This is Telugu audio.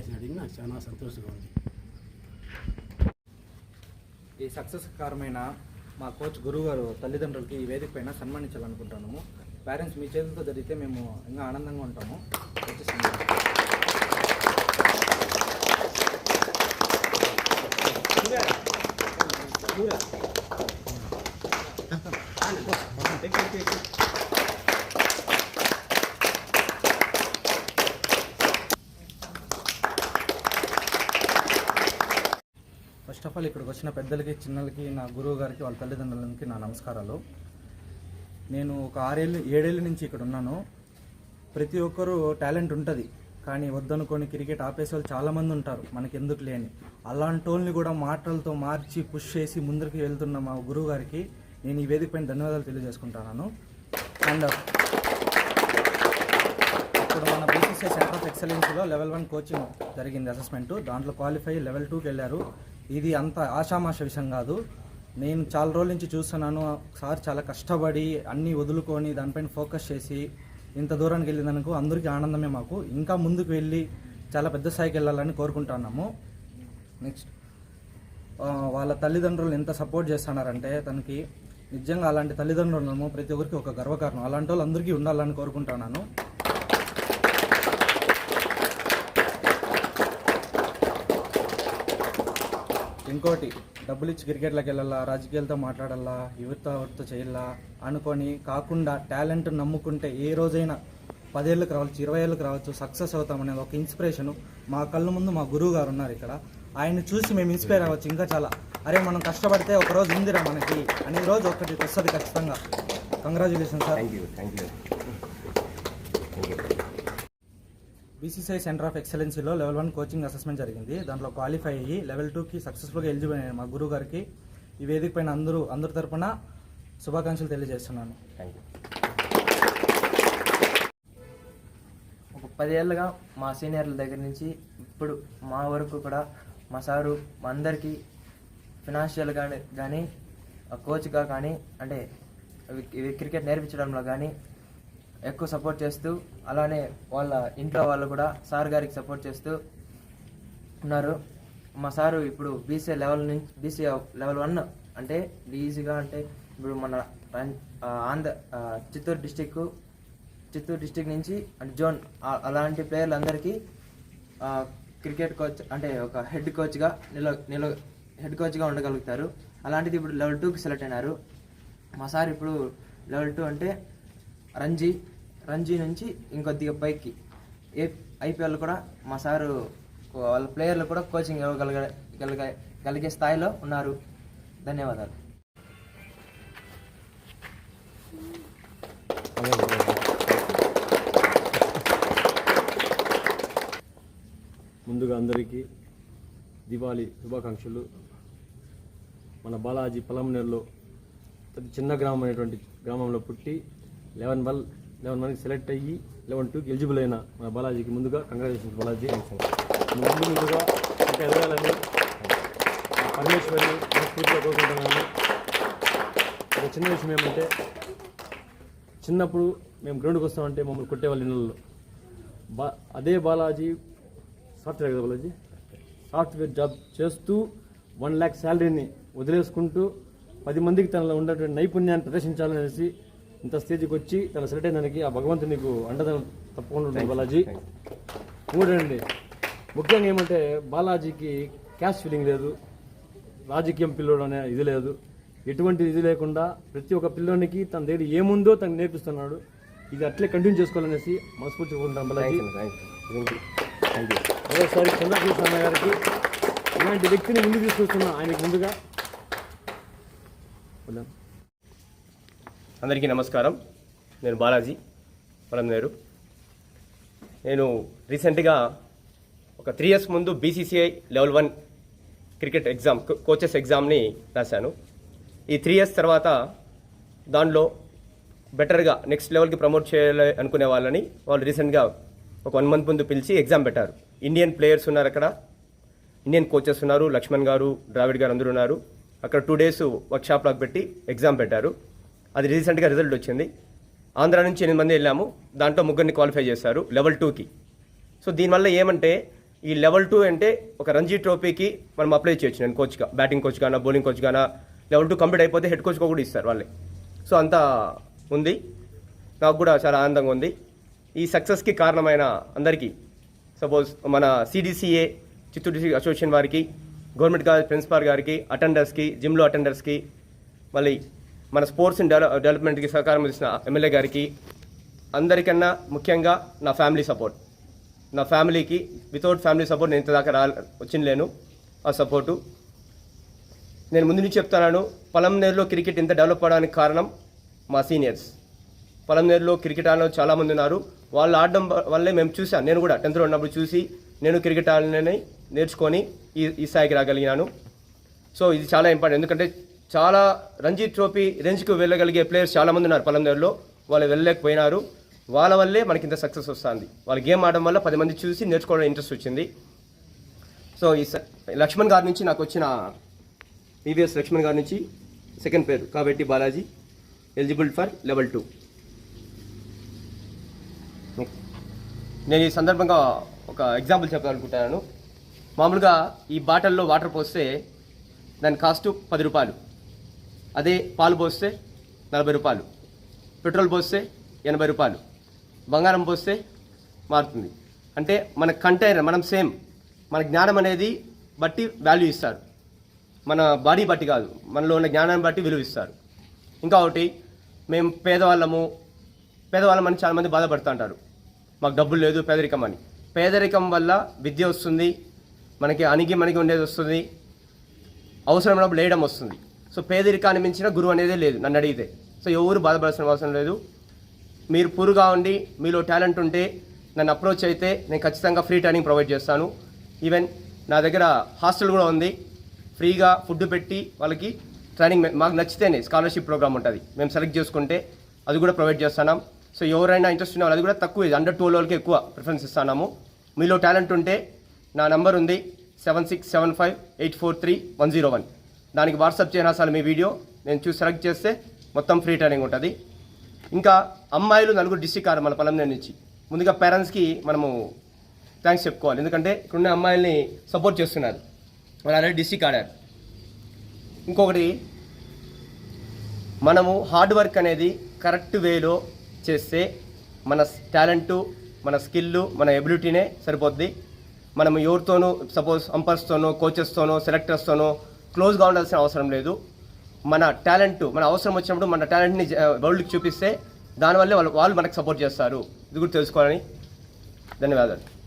చేసినట్టు నాకు చాలా సంతోషంగా ఉంది. ఈ సక్సెస్ కారమైన మా కోచ్ గురువు గారు తల్లిదండ్రులకి ఈ వేదిక పైన సన్మానించాలనుకుంటున్నాము. పేరెంట్స్ మీ చేతులతో జరిగితే మేము ఇంకా ఆనందంగా ఉంటాము. Yeah. చెప్పాలి ఇక్కడికి వచ్చిన పెద్దలకి చిన్నలకి నా గురువు గారికి వాళ్ళ తల్లిదండ్రులకి నా నమస్కారాలు. నేను ఒక ఆరేళ్ళు ఏడేళ్ళ నుంచి ఇక్కడ ఉన్నాను. ప్రతి ఒక్కరూ టాలెంట్ ఉంటుంది కానీ వద్దనుకొని క్రికెట్ ఆపేసే వాళ్ళు చాలామంది ఉంటారు మనకి ఎందుకు లేని. అలాంటి వాళ్ళని కూడా మాటలతో మార్చి పుష్ చేసి ముందరికి వెళ్తున్న మా గురువు గారికి నేను ఈ వేదిక పైన ధన్యవాదాలు తెలియజేసుకుంటున్నాను. అండ్ ఇప్పుడు మన బీసీసీ సెంటర్ ఆఫ్ ఎక్సలెన్స్లో లెవెల్ వన్ కోచింగ్ జరిగింది అసెస్మెంట్ దాంట్లో క్వాలిఫై లెవెల్ టూకి వెళ్ళారు. ఇది అంత ఆషామాష విషయం కాదు. నేను చాలా రోజుల నుంచి చూస్తున్నాను. సార్ చాలా కష్టపడి అన్నీ వదులుకొని దానిపైన ఫోకస్ చేసి ఇంత దూరానికి వెళ్ళినందుకు అందరికీ ఆనందమే మాకు. ఇంకా ముందుకు వెళ్ళి చాలా పెద్ద స్థాయికి వెళ్ళాలని కోరుకుంటున్నాము. నెక్స్ట్ వాళ్ళ తల్లిదండ్రులు ఎంత సపోర్ట్ చేస్తున్నారంటే తనకి నిజంగా అలాంటి తల్లిదండ్రులను ప్రతి ఒక్కరికి ఒక గర్వకారణం. అలాంటి వాళ్ళు అందరికీ ఉండాలని కోరుకుంటున్నాను. ఇంకోటి డబ్బులు ఇచ్చి క్రికెట్లోకి వెళ్ళాలా రాజకీయాలతో మాట్లాడాలా యువత యువతతో చేయాలా అనుకొని కాకుండా టాలెంట్ నమ్ముకుంటే ఏ రోజైనా పదేళ్ళకి రావచ్చు ఇరవై ఏళ్ళకి రావచ్చు సక్సెస్ అవుతామనేది ఒక ఇన్స్పిరేషన్ మా కళ్ళ ముందు మా గురువు గారు ఉన్నారు ఇక్కడ. ఆయన చూసి మేము ఇన్స్పైర్ అవ్వచ్చు ఇంకా చాలా. అరే మనం కష్టపడితే ఒకరోజు ఉందిరా మనకి అనే రోజు ఒకటి వస్తుంది ఖచ్చితంగా. Congratulation sir thank you thank you BCCI centre of ఎక్సలెన్సీలో level one coaching assessment జరిగింది. దాంట్లో క్వాలిఫై అయ్యి లెవెల్ టూకి సక్సెస్ఫుల్గా ఎలిజిబుల్ అయిన మా గురువు గారికి ఈ వేదిక పైన అందరూ అందరి తరపున శుభాకాంక్షలు తెలియజేస్తున్నాను. థ్యాంక్ యూ ఒక పదేళ్ళుగా మా సీనియర్ల దగ్గర నుంచి ఇప్పుడు మా వరకు కూడా మా సారు మా అందరికీ ఫినాన్షియల్ కానీ కానీ కోచ్గా కానీ అంటే క్రికెట్ నేర్పించడంలో కానీ ఎక్కువ సపోర్ట్ చేస్తూ అలానే వాళ్ళ ఇంట్లో వాళ్ళు కూడా సార్ గారికి సపోర్ట్ చేస్తూ ఉన్నారు. మా సారు ఇప్పుడు బీసీ లెవెల్ నుంచి బీసీ లెవెల్ వన్ అంటే ఈజీగా అంటే ఇప్పుడు మన రం- ఆంధ్ర చిత్తూరు డిస్టిక్ చిత్తూరు డిస్టిక్ నుంచి అంటే జోన్ అలాంటి ప్లేయర్లందరికీ అందరికీ క్రికెట్ కోచ్ అంటే ఒక హెడ్ కోచ్గా నిల నిల హెడ్ కోచ్గా ఉండగలుగుతారు. అలాంటిది ఇప్పుడు లెవెల్ టూకి సెలెక్ట్ అయినారు. మా సార్ ఇప్పుడు లెవెల్ టూ అంటే రంజీ రంజీ నుంచి ఇంకొద్దిగా పైకి. ఏ ఐపీఎల్ కూడా మా సారు వాళ్ళ ప్లేయర్లు కూడా కోచింగ్ ఇవ్వగలగ గలిగే గలిగే స్థాయిలో ఉన్నారు. ధన్యవాదాలు. ముందుగా అందరికీ దివాళీ శుభాకాంక్షలు. మన బాలాజీ పొలంనేరులో చిన్న గ్రామం అనేటువంటి గ్రామంలో పుట్టి లెవెన్ వల్ లెవెన్ వన్కి సెలెక్ట్ అయ్యి లెవెన్ టూకి ఎలిజిబుల్ అయిన మన బాలాజీకి ముందుగా కంగ్రాచులేషన్స్ బాలాజీ ముందు ముందుగా ఇంకా ఎదగాలని పరమేశ్వరిని మనస్ఫూర్తిగా కోరుకుంటున్నాను. ఒక చిన్న విషయం ఏమంటే చిన్నప్పుడు మేము గ్రౌండ్కి వస్తామంటే మమ్మల్ని కొట్టేవాళ్ళు ఇళ్ళల్లో. బా అదే బాలాజీ సాఫ్ట్వేర్ కదా బాలాజీ? సాఫ్ట్వేర్ జాబ్ చేస్తూ వన్ ల్యాక్ శాలరీని వదిలేసుకుంటూ పది మందికి తనలో ఉన్నటువంటి నైపుణ్యాన్ని ప్రదర్శించాలనేసి ఇంత స్టేజ్కి వచ్చి తన సెలెక్ట్ అయినందుకు ఆ భగవంతుడు నీకు అండదనం తప్పకుండా ఉంటుంది బాలాజీ. మూడండి ముఖ్యంగా ఏమంటే బాలాజీకి క్యాష్ ఫీలింగ్ లేదు రాజకీయం పిల్లోడు అనే ఇది లేదు. ఎటువంటి ఇది లేకుండా ప్రతి ఒక్క పిల్లోనికి తన దగ్గర ఏముందో తనకు నేర్పిస్తున్నాడు. ఇది అట్లే కంటిన్యూ చేసుకోవాలనేసి మనస్ఫూర్తిగా ఉంటాం బాలాజీ. మరోసారి చంద్రకృష్ణ గారికి ఇలాంటి వ్యక్తిని ముందుకు తీసుకొస్తున్నా ఆయనకి ముందుగా. అందరికీ నమస్కారం. నేను బాలాజీ పొలంనేరు నేను రీసెంట్గా ఒక త్రీ ఇయర్స్ ముందు BCCI level one cricket exam coaches ఎగ్జామ్ని రాశాను. ఈ త్రీ ఇయర్స్ తర్వాత దానిలో బెటర్గా నెక్స్ట్ లెవెల్కి ప్రమోట్ చేయాలి అనుకునే వాళ్ళని వాళ్ళు రీసెంట్గా ఒక వన్ మంత్ ముందు పిలిచి ఎగ్జామ్ పెట్టారు. ఇండియన్ ప్లేయర్స్ ఉన్నారు అక్కడ. ఇండియన్ కోచెస్ ఉన్నారు. లక్ష్మణ్ గారు ద్రావిడ్ గారు అందరూ ఉన్నారు. అక్కడ టూ డేస్ వర్క్షాప్ లాగా పెట్టి ఎగ్జామ్ పెట్టారు. అది రీసెంట్గా రిజల్ట్ వచ్చింది. ఆంధ్ర నుంచి ఎనిమిది మంది వెళ్ళాము. దాంట్లో ముగ్గురిని క్వాలిఫై చేశారు లెవెల్ టూకి సో దీనివల్ల ఏమంటే ఈ లెవెల్ టూ అంటే ఒక రంజీ ట్రోఫీకి మనం అప్లై చేయొచ్చు నేను కోచ్గా బ్యాటింగ్ కోచ్ గానా బౌలింగ్ కోచ్ గానా లెవెల్ టూ కంప్లీట్ అయిపోతే హెడ్ కోచ్గా కూడా ఇస్తారు వాళ్ళే. సో అంతా ఉంది. నాకు కూడా చాలా ఆనందంగా ఉంది. ఈ సక్సెస్కి కారణమైన అందరికీ సపోజ్ మన సిడిసిఏ చిత్తూరు డిస్ట్రిక్ట్ అసోసియేషన్ వారికి గవర్నమెంట్ కాలేజ్ ప్రిన్సిపాల్ గారికి అటెండర్స్కి జిమ్లో అటెండర్స్కి మళ్ళీ మన స్పోర్ట్స్ డెవలప్మెంట్కి సహకారం ఇచ్చిన ఎమ్మెల్యే గారికి అందరికన్నా ముఖ్యంగా నా ఫ్యామిలీ సపోర్ట్. నా ఫ్యామిలీకి వితౌట్ ఫ్యామిలీ సపోర్ట్ నేను ఇంతదాకా రా వచ్చిన లేను. ఆ సపోర్టు. నేను ముందు నుంచి చెప్తున్నాను పొలంనేరులో క్రికెట్ ఇంత డెవలప్ అవడానికి కారణం మా సీనియర్స్. పొలంనేరులో క్రికెట్ ఆడలో చాలామంది ఉన్నారు. వాళ్ళు ఆడడం వల్లే మేము చూసాను నేను కూడా టెన్త్లో ఉన్నప్పుడు చూసి నేను క్రికెట్ ఆడని నేర్చుకొని ఈ ఈ స్థాయికి రాగలిగినాను. సో ఇది చాలా ఇంపార్టెంట్. ఎందుకంటే చాలా రంజీ ట్రోఫీ రేంజ్కి వెళ్ళగలిగే ప్లేయర్స్ చాలామంది ఉన్నారు పొలంనేరులో వాళ్ళు వెళ్ళలేకపోయినారు. వాళ్ళ వల్లే మనకి ఇంత సక్సెస్ వస్తుంది. వాళ్ళ గేమ్ ఆడడం వల్ల పది మంది చూసి నేర్చుకోవడం ఇంట్రెస్ట్ వచ్చింది. సో ఈ స- లక్ష్మణ్ గారి నుంచి నాకు వచ్చిన పీవీఎస్ లక్ష్మణ్ గారి నుంచి సెకండ్ పేరు కాబట్టి Balaji. Eligible for level two. నేను ఈ సందర్భంగా ఒక ఎగ్జాంపుల్ చెప్పాలనుకుంటున్నాను. మామూలుగా ఈ బాటిల్లో వాటర్ పోస్తే దాని కాస్ట్ పది రూపాయలు. అదే పాలు పోస్తే నలభై రూపాయలు. పెట్రోల్ పోస్తే ఎనభై రూపాయలు. బంగారం పోస్తే మారుతుంది. అంటే మన కంటైనర్ మనం సేమ్ మన జ్ఞానం అనేది బట్టి వాల్యూ ఇస్తారు. మన బాడీ బట్టి కాదు. మనలో ఉన్న జ్ఞానాన్ని బట్టి విలువ ఇస్తారు. ఇంకా ఒకటి మేము పేదవాళ్ళము. పేదవాళ్ళమని చాలామంది బాధపడుతుంటారు మాకు డబ్బులు లేదు పేదరికం అని. పేదరికం వల్ల విద్య వస్తుంది. మనకి అణిగి మనకి ఉండేది వస్తుంది. అవసరమైనప్పుడు లేయడం వస్తుంది. సో పేదరికాన్ని మించిన గురువు అనేది లేదు నన్ను అడిగితే. సో ఎవరు బాధపడాల్సిన అవసరం లేదు. మీరు పూరుగా ఉండి మీలో టాలెంట్ ఉంటే నన్ను అప్రోచ్ అయితే నేను ఖచ్చితంగా ఫ్రీ ట్రైనింగ్ ప్రొవైడ్ చేస్తాను. ఈవెన్ నా దగ్గర హాస్టల్ కూడా ఉంది. ఫ్రీగా ఫుడ్ పెట్టి వాళ్ళకి ట్రైనింగ్ మాకు నచ్చితేనే స్కాలర్షిప్ ప్రోగ్రామ్ ఉంటుంది. మేము సెలెక్ట్ చేసుకుంటే అది కూడా ప్రొవైడ్ చేస్తున్నాం. సో ఎవరైనా ఇంట్రెస్ట్ ఉన్న అది కూడా తక్కువ అండర్ టూ వాళ్ళకి ఎక్కువ ప్రిఫరెన్స్ ఇస్తున్నాము. మీలో టాలెంట్ ఉంటే నా నంబర్ ఉంది seven six seven five eight four three one zero one దానికి వాట్సాప్ చేయనా అసలు మీ వీడియో. నేను చూసి సెలెక్ట్ చేస్తే మొత్తం ఫ్రీ ట్రైనింగ్ ఉంటుంది. ఇంకా అమ్మాయిలు నలుగురు డిస్టిక్ ఆరు మన పొలంనేరు నుంచి. ముందుగా పేరెంట్స్కి మనము థ్యాంక్స్ చెప్పుకోవాలి. ఎందుకంటే ఇక్కడున్న అమ్మాయిల్ని సపోర్ట్ చేస్తున్నారు. వాళ్ళు ఆల్రెడీ డిస్టిక్ ఆడారు. ఇంకొకటి మనము హార్డ్ వర్క్ అనేది కరెక్ట్ వేలో చేస్తే మన టాలెంటు మన స్కిల్ మన ఎబిలిటీనే సరిపోద్ది. మనం ఎవరితోనూ సపోజ్ అంపర్స్తోనో కోచెస్తోనో సెలెక్టర్స్తోనో క్లోజ్గా ఉండాల్సిన అవసరం లేదు. మన టాలెంట్ మన అవసరం వచ్చినప్పుడు మన టాలెంట్ని వరల్డ్కి చూపిస్తే దానివల్లే వాళ్ళు వాళ్ళు మనకు సపోర్ట్ చేస్తారు. ఇది కూడా తెలుసుకోవాలని. ధన్యవాదాలు.